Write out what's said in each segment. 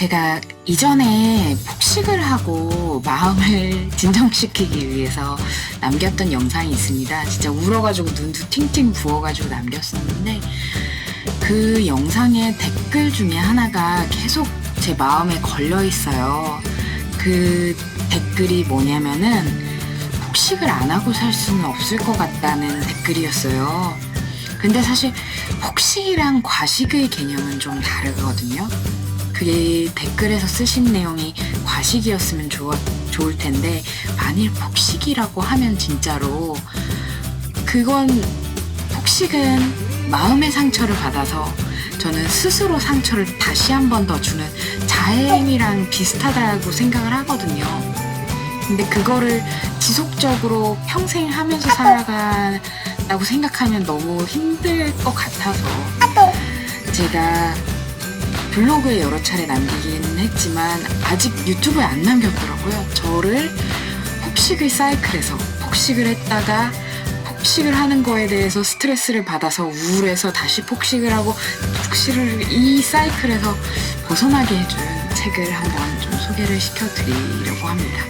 제가 이전에 폭식을 하고 마음을 진정시키기 위해서 남겼던 영상이 있습니다. 진짜 울어가지고 눈도 팅팅 부어가지고 남겼었는데 그 영상의 댓글 중에 하나가 계속 제 마음에 걸려 있어요. 그 댓글이 뭐냐면은 폭식을 안 하고 살 수는 없을 것 같다는 댓글이었어요. 근데 사실 폭식이랑 과식의 개념은 좀 다르거든요. 그게 댓글에서 쓰신 내용이 과식이었으면 좋, 좋을 텐데 만일 폭식이라고 하면 진짜로 그건 폭식은 마음의 상처를 받아서 저는 스스로 상처를 다시 한 번 더 주는 자해행위랑 비슷하다고 생각을 하거든요. 근데 그거를 지속적으로 평생 하면서 살아간다고 생각하면 너무 힘들 것 같아서 제가 블로그에 여러 차례 남기긴 했지만 아직 유튜브에 안 남겼더라고요. 저를 폭식의 사이클에서 폭식을 했다가 폭식을 하는 거에 대해서 스트레스를 받아서 우울해서 다시 폭식을 하고 폭식을 이 사이클에서 벗어나게 해준 책을 한번 좀 소개를 시켜드리려고 합니다.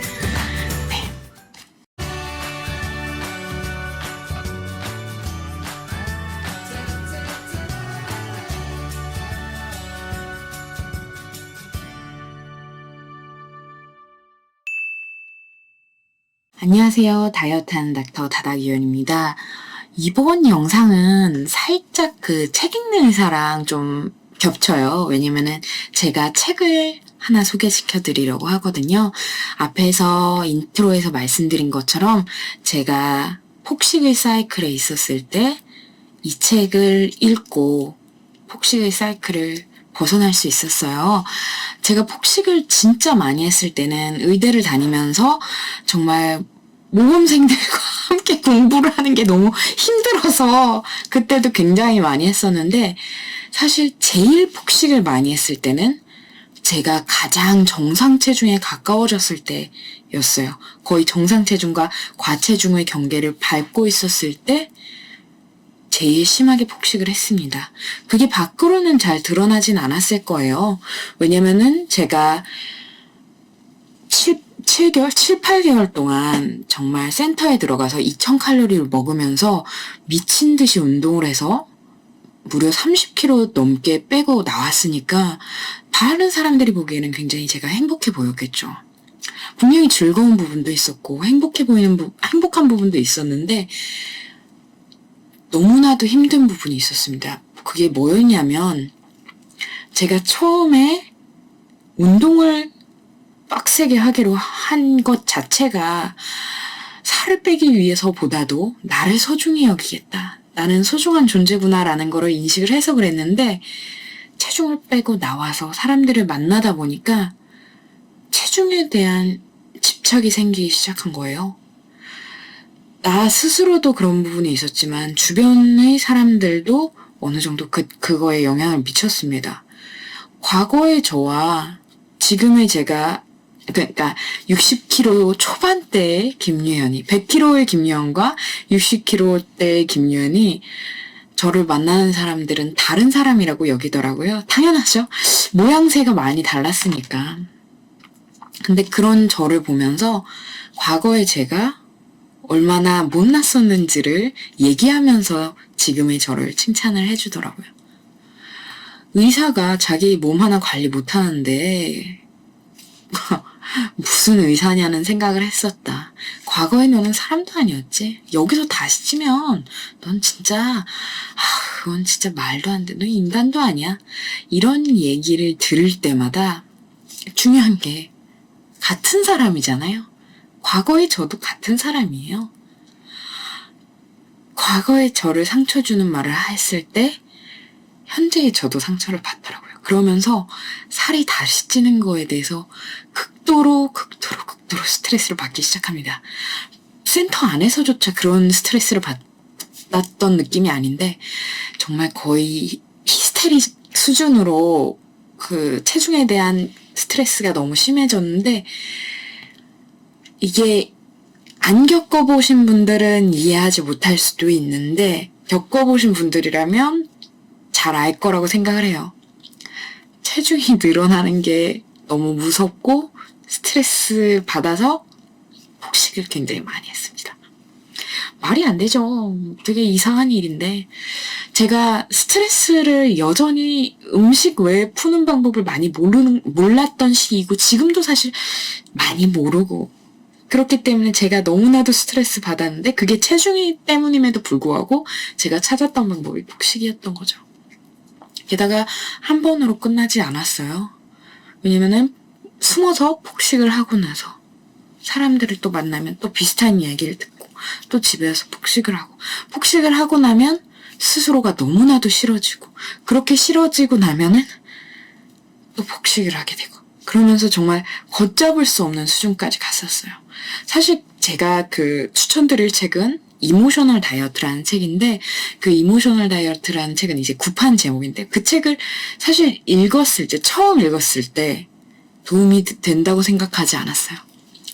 안녕하세요. 다이어트하는 닥터 다다기현입니다. 이번 영상은 살짝 그 책 읽는 의사랑 좀 겹쳐요. 왜냐면은 제가 책을 하나 소개시켜 드리려고 하거든요. 앞에서 인트로에서 말씀드린 것처럼 제가 폭식의 사이클에 있었을 때 이 책을 읽고 폭식의 사이클을 벗어날 수 있었어요. 제가 폭식을 진짜 많이 했을 때는 의대를 다니면서 정말 모범생들과 함께 공부를 하는 게 너무 힘들어서 그때도 굉장히 많이 했었는데 사실 제일 폭식을 많이 했을 때는 제가 가장 정상 체중에 가까워졌을 때였어요. 거의 정상 체중과 과체중의 경계를 밟고 있었을 때 제일 심하게 폭식을 했습니다. 그게 밖으로는 잘 드러나진 않았을 거예요. 왜냐면은 제가 7, 7개월, 7, 8개월 동안 정말 센터에 들어가서 2000칼로리를 먹으면서 미친 듯이 운동을 해서 무려 30kg 넘게 빼고 나왔으니까 다른 사람들이 보기에는 굉장히 제가 행복해 보였겠죠. 분명히 즐거운 부분도 있었고 행복해 보이는 부, 행복한 부분도 있었는데 너무나도 힘든 부분이 있었습니다. 그게 뭐였냐면 제가 처음에 운동을 빡세게 하기로 한 것 자체가 살을 빼기 위해서보다도 나를 소중히 여기겠다. 나는 소중한 존재구나라는 거를 인식을 해서 그랬는데 체중을 빼고 나와서 사람들을 만나다 보니까 체중에 대한 집착이 생기기 시작한 거예요. 나 스스로도 그런 부분이 있었지만 주변의 사람들도 어느 정도 그, 그거에 영향을 미쳤습니다. 과거의 저와 지금의 제가 그러니까 60kg 초반대의 김유현이 100kg의 김유현과 60kg대의 김유현이 저를 만나는 사람들은 다른 사람이라고 여기더라고요. 당연하죠. 모양새가 많이 달랐으니까. 근데 그런 저를 보면서 과거의 제가 얼마나 못났었는지를 얘기하면서 지금의 저를 칭찬을 해주더라고요. 의사가 자기 몸 하나 관리 못하는데 무슨 의사냐는 생각을 했었다. 과거에 너는 사람도 아니었지. 여기서 다시 찌면 넌 진짜 아, 그건 진짜 말도 안 돼. 너 인간도 아니야. 이런 얘기를 들을 때마다 중요한 게 같은 사람이잖아요. 과거의 저도 같은 사람이에요. 과거의 저를 상처 주는 말을 했을 때 현재의 저도 상처를 받더라고요. 그러면서 살이 다시 찌는 거에 대해서 극도로 극도로 극도로 스트레스를 받기 시작합니다. 센터 안에서조차 그런 스트레스를 받았던 느낌이 아닌데 정말 거의 히스테리 수준으로 그 체중에 대한 스트레스가 너무 심해졌는데 이게 안 겪어보신 분들은 이해하지 못할 수도 있는데 겪어보신 분들이라면 잘 알 거라고 생각을 해요. 체중이 늘어나는 게 너무 무섭고 스트레스 받아서 폭식을 굉장히 많이 했습니다. 말이 안 되죠. 되게 이상한 일인데 제가 스트레스를 여전히 음식 외에 푸는 방법을 많이 모르는 몰랐던 시기이고 지금도 사실 많이 모르고 그렇기 때문에 제가 너무나도 스트레스 받았는데 그게 체중이 때문임에도 불구하고 제가 찾았던 방법이 폭식이었던 거죠. 게다가 한 번으로 끝나지 않았어요. 왜냐면은 숨어서 폭식을 하고 나서 사람들을 또 만나면 또 비슷한 이야기를 듣고 또 집에 와서 폭식을 하고 폭식을 하고 나면 스스로가 너무나도 싫어지고 그렇게 싫어지고 나면은 또 폭식을 하게 되고 그러면서 정말 걷잡을 수 없는 수준까지 갔었어요. 사실 제가 그 추천드릴 책은 이모셔널 다이어트라는 책인데 그 이모셔널 다이어트라는 책은 이제 구판 제목인데 그 책을 사실 읽었을 때 처음 읽었을 때 도움이 된다고 생각하지 않았어요.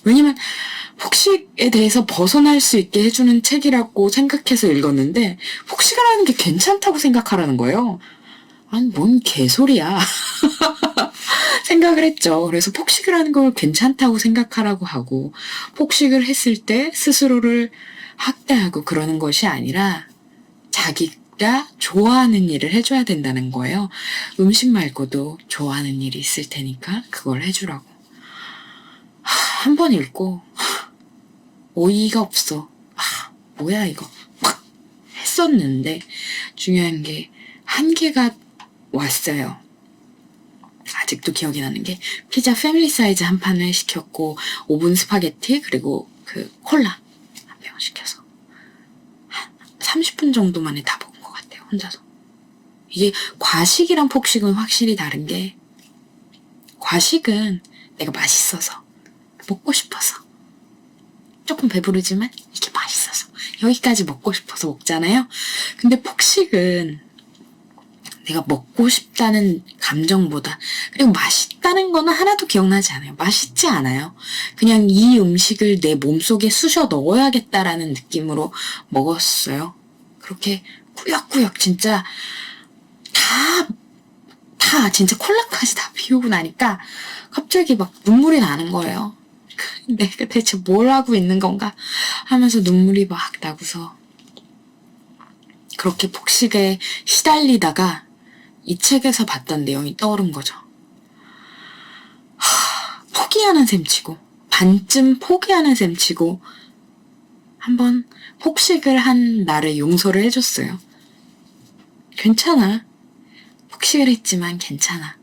왜냐면 폭식에 대해서 벗어날 수 있게 해주는 책이라고 생각해서 읽었는데 폭식을 하는 게 괜찮다고 생각하라는 거예요. 아니 뭔 개소리야 생각을 했죠. 그래서 폭식을 하는 걸 괜찮다고 생각하라고 하고 폭식을 했을 때 스스로를 학대하고 그러는 것이 아니라 자기 가 좋아하는 일을 해줘야 된다는 거예요. 음식 말고도 좋아하는 일이 있을 테니까 그걸 해주라고. 한 번 읽고 어이가 없어. 아, 뭐야 이거. 막 했었는데 중요한 게 한계가 왔어요. 아직도 기억이 나는 게 피자 패밀리 사이즈 한 판을 시켰고 오븐 스파게티 그리고 그 콜라 한 병 시켜서 한 30분 정도 만에 다 같아요 혼자서 이게 과식이랑 폭식은 확실히 다른 게 과식은 내가 맛있어서 먹고 싶어서 조금 배부르지만 이게 맛있어서 여기까지 먹고 싶어서 먹잖아요 근데 폭식은 내가 먹고 싶다는 감정보다 그리고 맛있다는 거는 하나도 기억나지 않아요. 맛있지 않아요. 그냥 이 음식을 내 몸속에 쑤셔 넣어야겠다라는 느낌으로 먹었어요. 그렇게 꾸역꾸역 진짜 다, 다 진짜 콜라까지 다 비우고 나니까 갑자기 막 눈물이 나는 거예요. 내가 대체 뭘 하고 있는 건가 하면서 눈물이 막 나고서 그렇게 폭식에 시달리다가 이 책에서 봤던 내용이 떠오른 거죠. 하, 포기하는 셈 치고, 반쯤 포기하는 셈 치고, 한번 폭식을 한 나를 용서를 해줬어요. 괜찮아. 폭식을 했지만 괜찮아.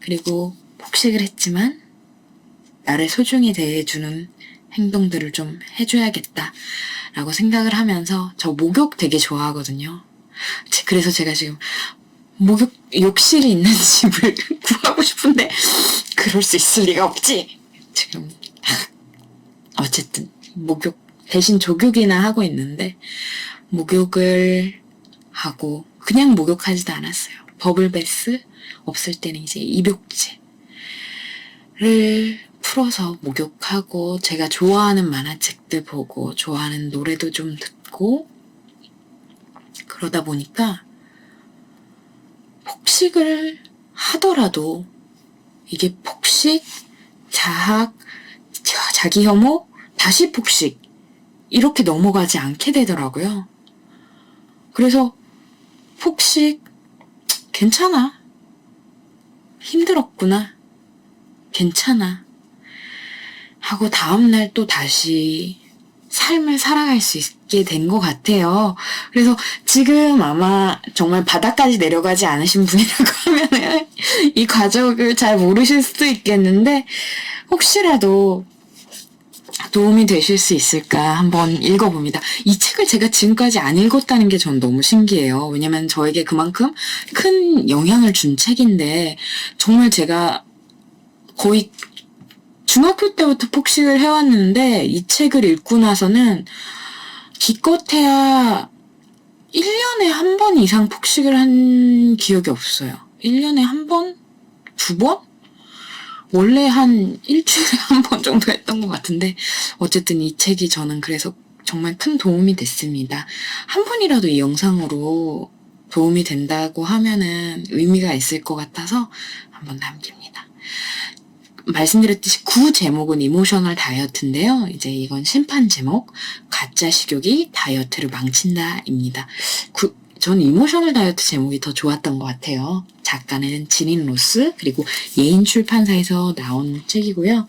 그리고 폭식을 했지만 나를 소중히 대해주는 행동들을 좀 해줘야겠다. 라고 생각을 하면서 저 목욕 되게 좋아하거든요. 그래서 제가 지금 목욕 욕실이 있는 집을 구하고 싶은데 그럴 수 있을 리가 없지. 지금 어쨌든 목욕 대신 조교기나 하고 있는데 목욕을 하고 그냥 목욕하지도 않았어요. 버블베스 없을 때는 이제 입욕제를 풀어서 목욕하고 제가 좋아하는 만화책들 보고 좋아하는 노래도 좀 듣고 그러다 보니까 폭식을 하더라도 이게 폭식, 자학, 자기 혐오, 다시 폭식 이렇게 넘어가지 않게 되더라고요. 그래서 폭식 괜찮아. 힘들었구나. 괜찮아. 하고 다음날 또 다시 삶을 살아갈 수 있게 된 것 같아요. 그래서 지금 아마 정말 바닥까지 내려가지 않으신 분이라고 하면은 이 과정을 잘 모르실 수도 있겠는데 혹시라도 도움이 되실 수 있을까 한번 읽어봅니다. 이 책을 제가 지금까지 안 읽었다는 게 전 너무 신기해요. 왜냐면 저에게 그만큼 큰 영향을 준 책인데 정말 제가 거의 중학교 때부터 폭식을 해왔는데 이 책을 읽고 나서는 기껏해야 1년에 한 번 이상 폭식을 한 기억이 없어요. 1년에 한 번? 두 번? 원래 한 일주일에 한 번 정도 했던 것 같은데 어쨌든 이 책이 저는 그래서 정말 큰 도움이 됐습니다. 한 분이라도 이 영상으로 도움이 된다고 하면은 의미가 있을 것 같아서 한번 남깁니다. 말씀드렸듯이 구 제목은 이모셔널 다이어트인데요. 이제 이건 심판 제목, 가짜 식욕이 다이어트를 망친다입니다. 구, 전 이모셔널 다이어트 제목이 더 좋았던 것 같아요. 작가는 지닌 로스, 그리고 예인 출판사에서 나온 책이고요.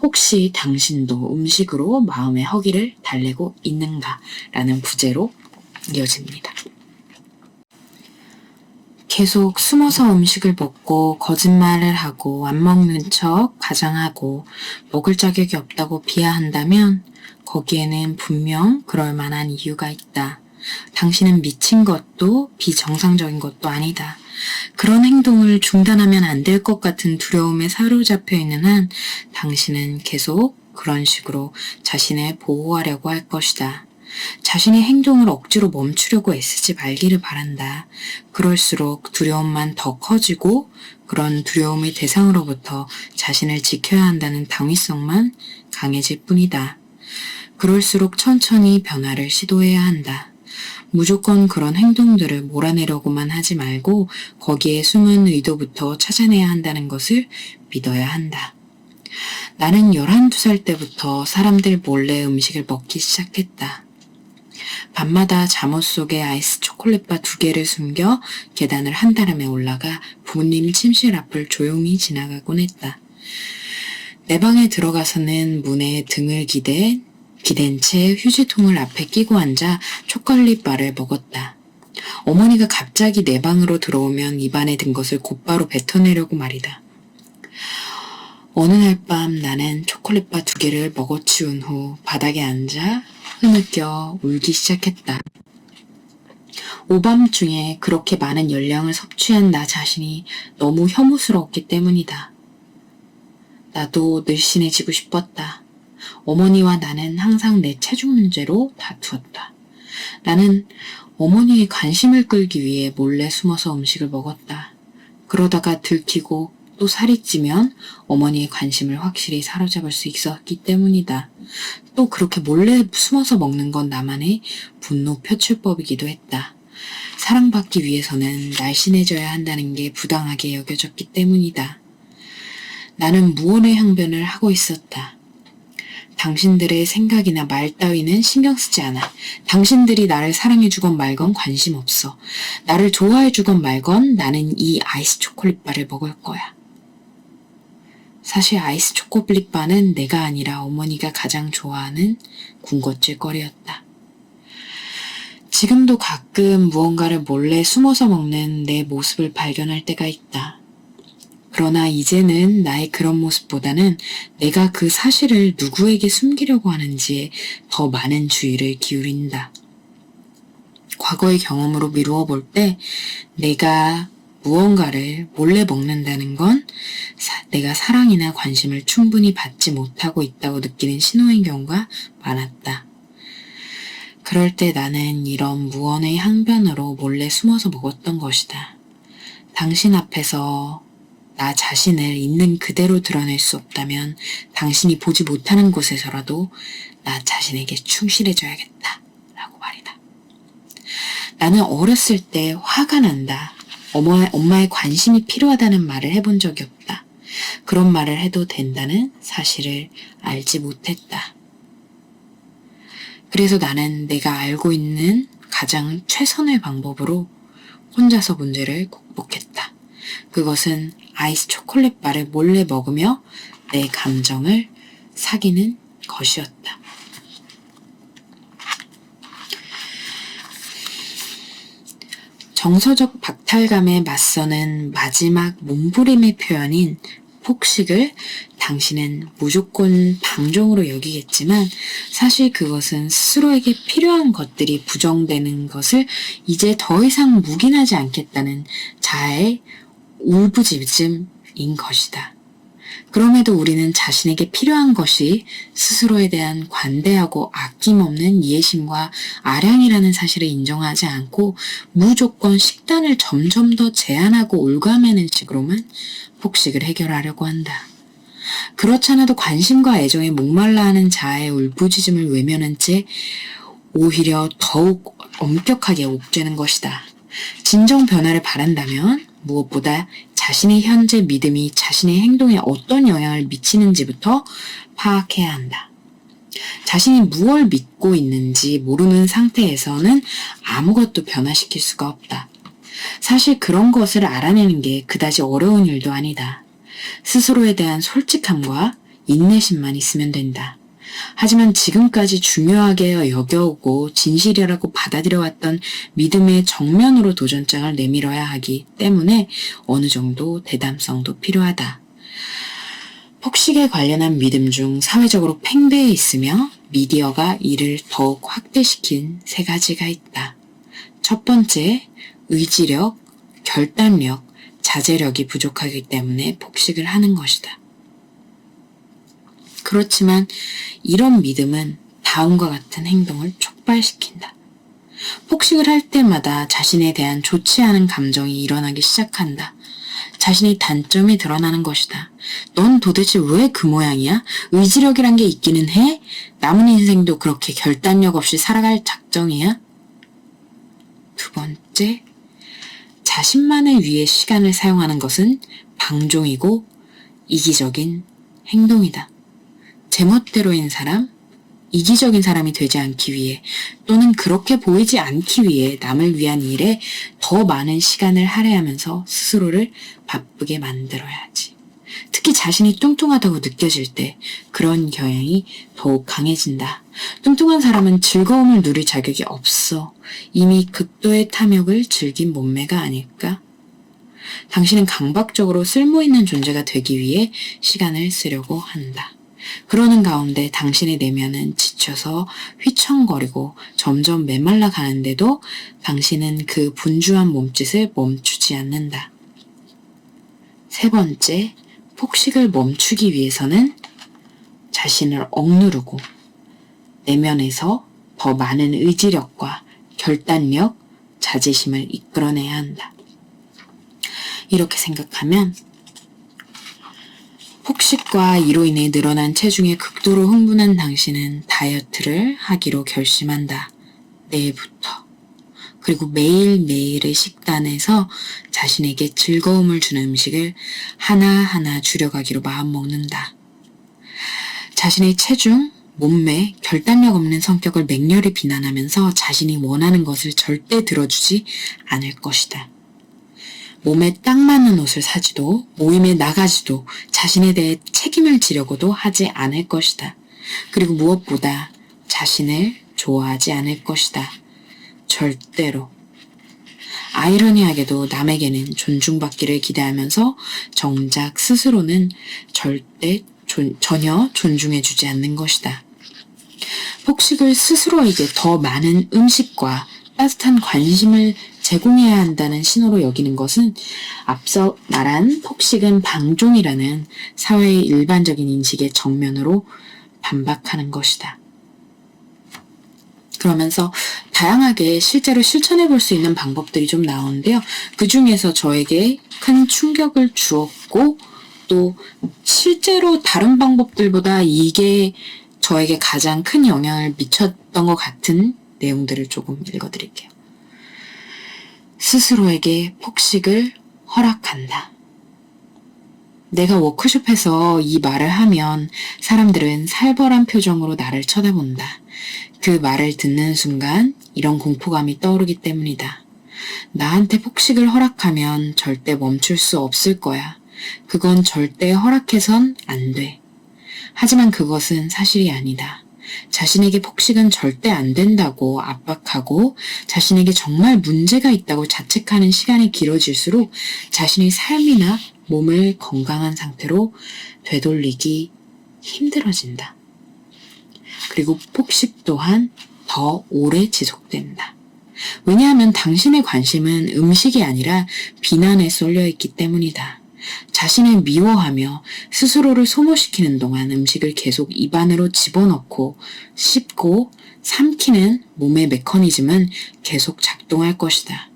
혹시 당신도 음식으로 마음의 허기를 달래고 있는가? 라는 부제로 이어집니다. 계속 숨어서 음식을 먹고 거짓말을 하고 안 먹는 척 가장하고 먹을 자격이 없다고 비하한다면 거기에는 분명 그럴 만한 이유가 있다. 당신은 미친 것도 비정상적인 것도 아니다. 그런 행동을 중단하면 안 될 것 같은 두려움에 사로잡혀 있는 한 당신은 계속 그런 식으로 자신을 보호하려고 할 것이다. 자신의 행동을 억지로 멈추려고 애쓰지 말기를 바란다. 그럴수록 두려움만 더 커지고 그런 두려움의 대상으로부터 자신을 지켜야 한다는 당위성만 강해질 뿐이다. 그럴수록 천천히 변화를 시도해야 한다. 무조건 그런 행동들을 몰아내려고만 하지 말고 거기에 숨은 의도부터 찾아내야 한다는 것을 믿어야 한다. 나는 11살 때부터 사람들 몰래 음식을 먹기 시작했다. 밤마다 잠옷 속에 아이스 초콜릿바 두 개를 숨겨 계단을 한다름에 올라가 부모님 침실 앞을 조용히 지나가곤 했다. 내 방에 들어가서는 문에 등을 기대 기댄 채 휴지통을 앞에 끼고 앉아 초콜릿바를 먹었다. 어머니가 갑자기 내 방으로 들어오면 입안에 든 것을 곧바로 뱉어내려고 말이다. 어느 날 밤 나는 초콜릿바 두 개를 먹어치운 후 바닥에 앉아 흐느껴 울기 시작했다. 오밤중에 그렇게 많은 열량을 섭취한 나 자신이 너무 혐오스러웠기 때문이다. 나도 늘씬해지고 싶었다. 어머니와 나는 항상 내 체중 문제로 다투었다. 나는 어머니의 관심을 끌기 위해 몰래 숨어서 음식을 먹었다. 그러다가 들키고 또 살이 찌면 어머니의 관심을 확실히 사로잡을 수 있었기 때문이다. 또 그렇게 몰래 숨어서 먹는 건 나만의 분노 표출법이기도 했다. 사랑받기 위해서는 날씬해져야 한다는 게 부당하게 여겨졌기 때문이다. 나는 무언의 항변을 하고 있었다. 당신들의 생각이나 말 따위는 신경 쓰지 않아. 당신들이 나를 사랑해주건 말건 관심 없어. 나를 좋아해주건 말건 나는 이 아이스 초콜릿바를 먹을 거야. 사실 아이스 초콜릿바는 내가 아니라 어머니가 가장 좋아하는 군것질거리였다. 지금도 가끔 무언가를 몰래 숨어서 먹는 내 모습을 발견할 때가 있다. 그러나 이제는 나의 그런 모습보다는 내가 그 사실을 누구에게 숨기려고 하는지에 더 많은 주의를 기울인다. 과거의 경험으로 미루어 볼 때 내가 무언가를 몰래 먹는다는 건 사- 내가 사랑이나 관심을 충분히 받지 못하고 있다고 느끼는 신호인 경우가 많았다. 그럴 때 나는 이런 무언의 항변으로 몰래 숨어서 먹었던 것이다. 당신 앞에서 나 자신을 있는 그대로 드러낼 수 없다면 당신이 보지 못하는 곳에서라도 나 자신에게 충실해줘야겠다. 라고 말이다. 나는 어렸을 때 화가 난다. 엄마, 엄마의 관심이 필요하다는 말을 해본 적이 없다. 그런 말을 해도 된다는 사실을 알지 못했다. 그래서 나는 내가 알고 있는 가장 최선의 방법으로 혼자서 문제를 극복했다. 그것은 아이스 초콜릿 바를 몰래 먹으며 내 감정을 사귀는 것이었다. 정서적 박탈감에 맞서는 마지막 몸부림의 표현인 폭식을 당신은 무조건 방종으로 여기겠지만 사실 그것은 스스로에게 필요한 것들이 부정되는 것을 이제 더 이상 묵인하지 않겠다는 자아의 울부짖음인 것이다. 그럼에도 우리는 자신에게 필요한 것이 스스로에 대한 관대하고 아낌없는 이해심과 아량이라는 사실을 인정하지 않고 무조건 식단을 점점 더 제한하고 올가매는 식으로만 폭식을 해결하려고 한다. 그렇잖아도 관심과 애정에 목말라 하는 자아의 울부짖음을 외면한 채 오히려 더욱 엄격하게 옥죄는 것이다. 진정 변화를 바란다면 무엇보다 자신의 현재 믿음이 자신의 행동에 어떤 영향을 미치는지부터 파악해야 한다. 자신이 무엇을 믿고 있는지 모르는 상태에서는 아무것도 변화시킬 수가 없다. 사실 그런 것을 알아내는 게 그다지 어려운 일도 아니다. 스스로에 대한 솔직함과 인내심만 있으면 된다. 하지만 지금까지 중요하게 여겨오고 진실이라고 받아들여왔던 믿음의 정면으로 도전장을 내밀어야 하기 때문에 어느 정도 대담성도 필요하다. 폭식에 관련한 믿음 중 사회적으로 팽배해 있으며 미디어가 이를 더욱 확대시킨 세 가지가 있다. 첫 번째, 의지력, 결단력, 자제력이 부족하기 때문에 폭식을 하는 것이다. 그렇지만 이런 믿음은 다음과 같은 행동을 촉발시킨다. 폭식을 할 때마다 자신에 대한 좋지 않은 감정이 일어나기 시작한다. 자신의 단점이 드러나는 것이다. 넌 도대체 왜 그 모양이야? 의지력이란 게 있기는 해? 남은 인생도 그렇게 결단력 없이 살아갈 작정이야? 두 번째, 자신만을 위해 시간을 사용하는 것은 방종이고 이기적인 행동이다. 제멋대로인 사람, 이기적인 사람이 되지 않기 위해 또는 그렇게 보이지 않기 위해 남을 위한 일에 더 많은 시간을 할애하면서 스스로를 바쁘게 만들어야지. 특히 자신이 뚱뚱하다고 느껴질 때 그런 경향이 더욱 강해진다. 뚱뚱한 사람은 즐거움을 누릴 자격이 없어. 이미 극도의 탐욕을 즐긴 몸매가 아닐까? 당신은 강박적으로 쓸모있는 존재가 되기 위해 시간을 쓰려고 한다. 그러는 가운데 당신의 내면은 지쳐서 휘청거리고 점점 메말라 가는데도 당신은 그 분주한 몸짓을 멈추지 않는다. 세 번째, 폭식을 멈추기 위해서는 자신을 억누르고 내면에서 더 많은 의지력과 결단력, 자제심을 이끌어내야 한다. 이렇게 생각하면 폭식과 이로 인해 늘어난 체중에 극도로 흥분한 당신은 다이어트를 하기로 결심한다. 내일부터. 그리고 매일매일의 식단에서 자신에게 즐거움을 주는 음식을 하나하나 줄여가기로 마음먹는다. 자신의 체중, 몸매, 결단력 없는 성격을 맹렬히 비난하면서 자신이 원하는 것을 절대 들어주지 않을 것이다. 몸에 딱 맞는 옷을 사지도 모임에 나가지도 자신에 대해 책임을 지려고도 하지 않을 것이다. 그리고 무엇보다 자신을 좋아하지 않을 것이다. 절대로. 아이러니하게도 남에게는 존중받기를 기대하면서 정작 스스로는 절대 존, 전혀 존중해주지 않는 것이다. 폭식을 스스로에게 더 많은 음식과 따뜻한 관심을 제공해야 한다는 신호로 여기는 것은 앞서 말한 폭식은 방종이라는 사회의 일반적인 인식의 정면으로 반박하는 것이다. 그러면서 다양하게 실제로 실천해 볼 수 있는 방법들이 좀 나오는데요. 그 중에서 저에게 큰 충격을 주었고 또 실제로 다른 방법들보다 이게 저에게 가장 큰 영향을 미쳤던 것 같은 내용들을 조금 읽어드릴게요. 스스로에게 폭식을 허락한다. 내가 워크숍에서 이 말을 하면 사람들은 살벌한 표정으로 나를 쳐다본다. 그 말을 듣는 순간 이런 공포감이 떠오르기 때문이다. 나한테 폭식을 허락하면 절대 멈출 수 없을 거야. 그건 절대 허락해선 안 돼. 하지만 그것은 사실이 아니다. 자신에게 폭식은 절대 안 된다고 압박하고 자신에게 정말 문제가 있다고 자책하는 시간이 길어질수록 자신의 삶이나 몸을 건강한 상태로 되돌리기 힘들어진다. 그리고 폭식 또한 더 오래 지속된다. 왜냐하면 당신의 관심은 음식이 아니라 비난에 쏠려 있기 때문이다. 자신을 미워하며 스스로를 소모시키는 동안 음식을 계속 입안으로 집어넣고 씹고 삼키는 몸의 메커니즘은 계속 작동할 것이다.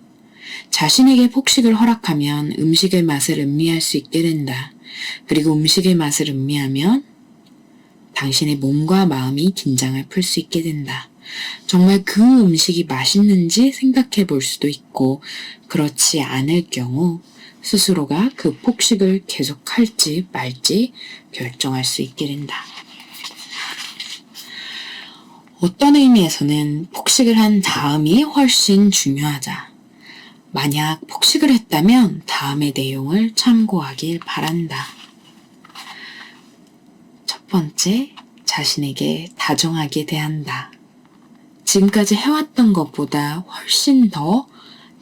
자신에게 폭식을 허락하면 음식의 맛을 음미할 수 있게 된다. 그리고 음식의 맛을 음미하면 당신의 몸과 마음이 긴장을 풀 수 있게 된다. 정말 그 음식이 맛있는지 생각해 볼 수도 있고, 그렇지 않을 경우 스스로가 그 폭식을 계속할지 말지 결정할 수 있게 된다. 어떤 의미에서는 폭식을 한 다음이 훨씬 중요하다. 만약 폭식을 했다면 다음의 내용을 참고하길 바란다. 첫 번째, 자신에게 다정하게 대한다. 지금까지 해왔던 것보다 훨씬 더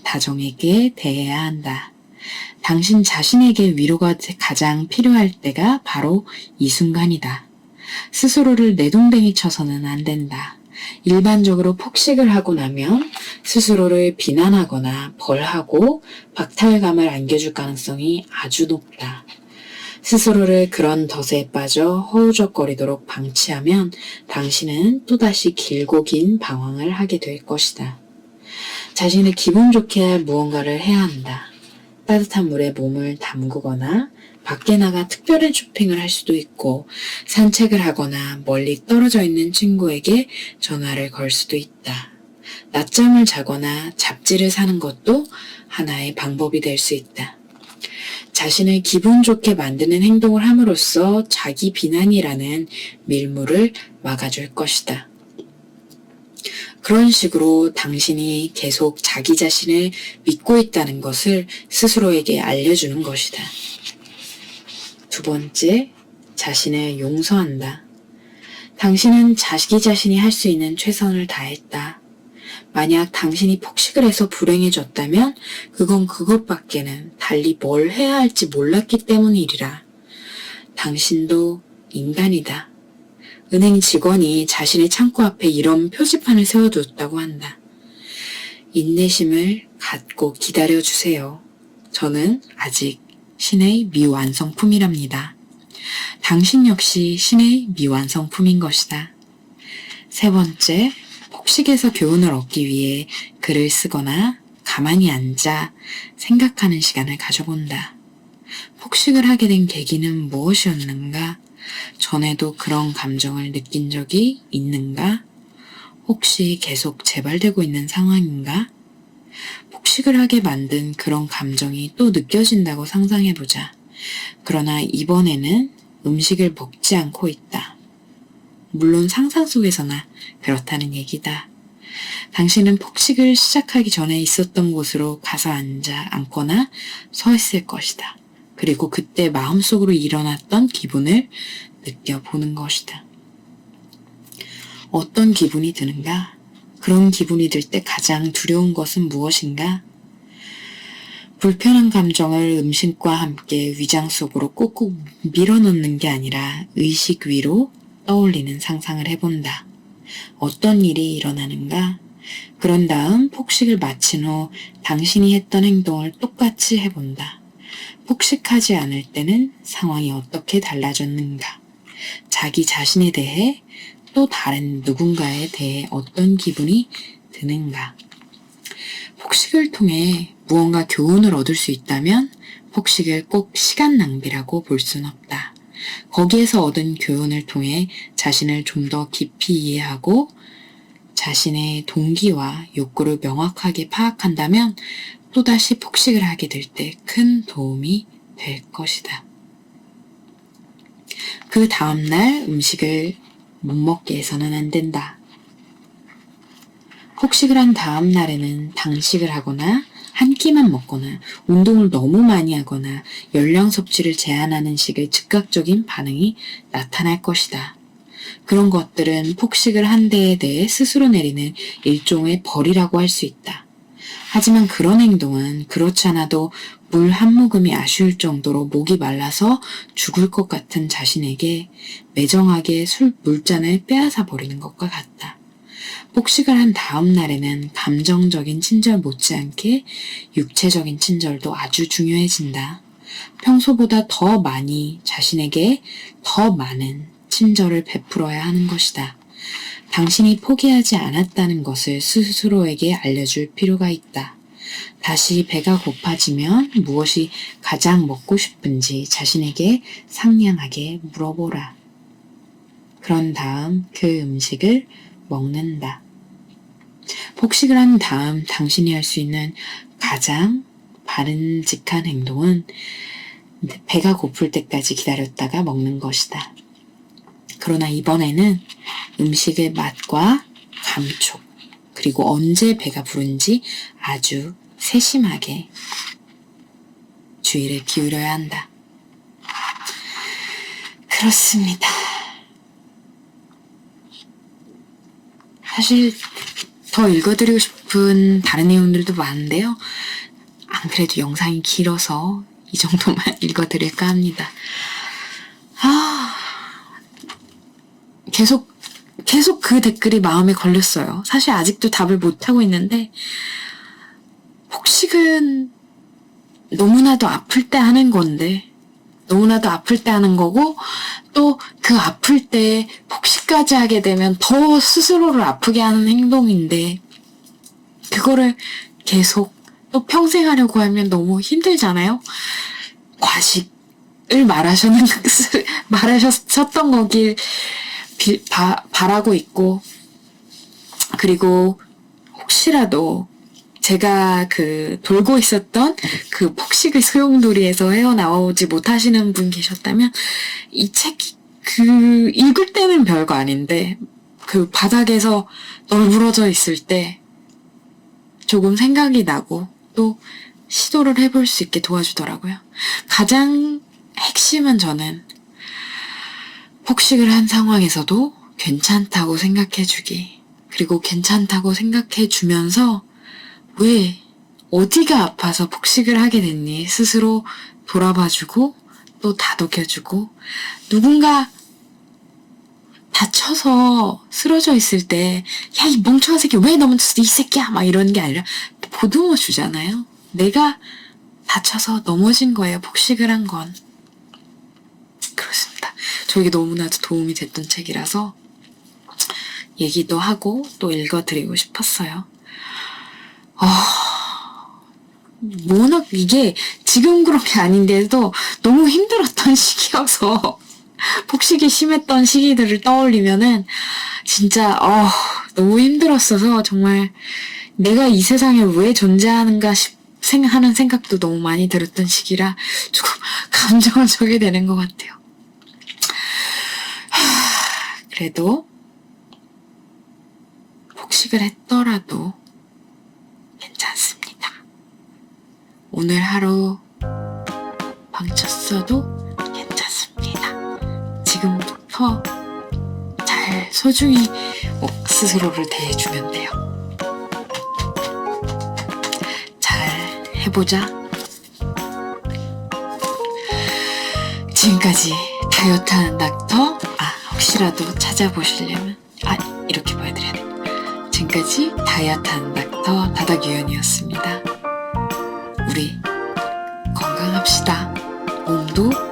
다정하게 대해야 한다. 당신 자신에게 위로가 가장 필요할 때가 바로 이 순간이다. 스스로를 내동댕이 쳐서는 안 된다. 일반적으로 폭식을 하고 나면 스스로를 비난하거나 벌하고 박탈감을 안겨줄 가능성이 아주 높다. 스스로를 그런 덫에 빠져 허우적거리도록 방치하면 당신은 또다시 길고 긴 방황을 하게 될 것이다. 자신을 기분 좋게 할 무언가를 해야 한다. 따뜻한 물에 몸을 담그거나 밖에 나가 특별한 쇼핑을 할 수도 있고 산책을 하거나 멀리 떨어져 있는 친구에게 전화를 걸 수도 있다. 낮잠을 자거나 잡지를 사는 것도 하나의 방법이 될 수 있다. 자신을 기분 좋게 만드는 행동을 함으로써 자기 비난이라는 밀물을 막아줄 것이다. 그런 식으로 당신이 계속 자기 자신을 믿고 있다는 것을 스스로에게 알려주는 것이다. 두 번째, 자신을 용서한다. 당신은 자기 자신이 할 수 있는 최선을 다했다. 만약 당신이 폭식을 해서 불행해졌다면 그건 그것밖에는 달리 뭘 해야 할지 몰랐기 때문이리라. 당신도 인간이다. 은행 직원이 자신의 창고 앞에 이런 표지판을 세워뒀다고 한다. 인내심을 갖고 기다려주세요. 저는 아직 신의 미완성품이랍니다. 당신 역시 신의 미완성품인 것이다. 세 번째, 폭식에서 교훈을 얻기 위해 글을 쓰거나 가만히 앉아 생각하는 시간을 가져본다. 폭식을 하게 된 계기는 무엇이었는가? 전에도 그런 감정을 느낀 적이 있는가? 혹시 계속 재발되고 있는 상황인가? 폭식을 하게 만든 그런 감정이 또 느껴진다고 상상해보자. 그러나 이번에는 음식을 먹지 않고 있다. 물론 상상 속에서나 그렇다는 얘기다. 당신은 폭식을 시작하기 전에 있었던 곳으로 가서 앉아 앉거나 서 있을 것이다. 그리고 그때 마음속으로 일어났던 기분을 느껴보는 것이다. 어떤 기분이 드는가? 그런 기분이 들 때 가장 두려운 것은 무엇인가? 불편한 감정을 음식과 함께 위장 속으로 꾹꾹 밀어넣는 게 아니라 의식 위로 떠올리는 상상을 해본다. 어떤 일이 일어나는가? 그런 다음 폭식을 마친 후 당신이 했던 행동을 똑같이 해본다. 폭식하지 않을 때는 상황이 어떻게 달라졌는가? 자기 자신에 대해 또 다른 누군가에 대해 어떤 기분이 드는가? 폭식을 통해 무언가 교훈을 얻을 수 있다면 폭식을 꼭 시간 낭비라고 볼 순 없다. 거기에서 얻은 교훈을 통해 자신을 좀 더 깊이 이해하고 자신의 동기와 욕구를 명확하게 파악한다면 또다시 폭식을 하게 될 때 큰 도움이 될 것이다. 그 다음날 음식을 못 먹게 해서는 안 된다. 폭식을 한 다음 날에는 당식을 하거나 한 끼만 먹거나 운동을 너무 많이 하거나 열량 섭취를 제한하는 식의 즉각적인 반응이 나타날 것이다. 그런 것들은 폭식을 한 데에 대해 스스로 내리는 일종의 벌이라고 할 수 있다. 하지만 그런 행동은 그렇지 않아도 물 한 모금이 아쉬울 정도로 목이 말라서 죽을 것 같은 자신에게 매정하게 술 물잔을 빼앗아 버리는 것과 같다. 폭식을 한 다음 날에는 감정적인 친절 못지않게 육체적인 친절도 아주 중요해진다. 평소보다 더 많이 자신에게 더 많은 친절을 베풀어야 하는 것이다. 당신이 포기하지 않았다는 것을 스스로에게 알려줄 필요가 있다. 다시 배가 고파지면 무엇이 가장 먹고 싶은지 자신에게 상냥하게 물어보라. 그런 다음 그 음식을 먹는다. 폭식을 한 다음 당신이 할 수 있는 가장 바른직한 행동은 배가 고플 때까지 기다렸다가 먹는 것이다. 그러나 이번에는 음식의 맛과 감촉, 그리고 언제 배가 부른지 아주 세심하게 주의를 기울여야 한다. 그렇습니다. 사실 더 읽어드리고 싶은 다른 내용들도 많은데요. 안 그래도 영상이 길어서 이 정도만 읽어드릴까 합니다. 아, 계속, 계속 그 댓글이 마음에 걸렸어요. 사실 아직도 답을 못 하고 있는데, 폭식은 너무나도 아플 때 하는 건데, 너무나도 아플 때 하는 거고, 또 그 아플 때 폭식까지 하게 되면 더 스스로를 아프게 하는 행동인데, 그거를 계속 또 평생 하려고 하면 너무 힘들잖아요? 과식을 말하셨는, 말하셨던 거길 비- 바, 바라고 있고, 그리고 혹시라도 제가 그 돌고 있었던 그 폭식의 소용돌이에서 헤어나오지 못하시는 분 계셨다면 이 책이 그 읽을 때는 별거 아닌데 그 바닥에서 널브러져 있을 때 조금 생각이 나고 또 시도를 해볼 수 있게 도와주더라고요. 가장 핵심은 저는 폭식을 한 상황에서도 괜찮다고 생각해주기. 그리고 괜찮다고 생각해주면서 왜 어디가 아파서 폭식을 하게 됐니 스스로 돌아봐주고 또 다독여주고 누군가 다쳐서 쓰러져 있을 때 야 이 멍청한 새끼 왜 넘어졌어 이 새끼야 막 이런 게 아니라 보듬어 주잖아요 내가 다쳐서 넘어진 거예요 폭식을 한 건 저에게 너무나도 도움이 됐던 책이라서 얘기도 하고 또 읽어드리고 싶었어요 워낙 이게 지금 그런 게 아닌데도 너무 힘들었던 시기여서 폭식이 심했던 시기들을 떠올리면은 진짜 어 너무 힘들었어서 정말 내가 이 세상에 왜 존재하는가 싶 생하는 생각도 너무 많이 들었던 시기라 조금 감정을 적게 되는 것 같아요. 하, 그래도 폭식을 했더라도 괜찮습니다. 오늘 하루 방쳤어도 괜찮습니다. 지금부터 잘 소중히 어, 스스로를 대해주면 돼요. 잘 해보자. 지금까지 다이어트 하는 닥터, 아, 혹시라도 찾아보시려면, 아, 이렇게 보여드려야 돼. 지금까지 다이어트 하는 닥터 다닥유연이었습니다. 우리 건강합시다. 몸도.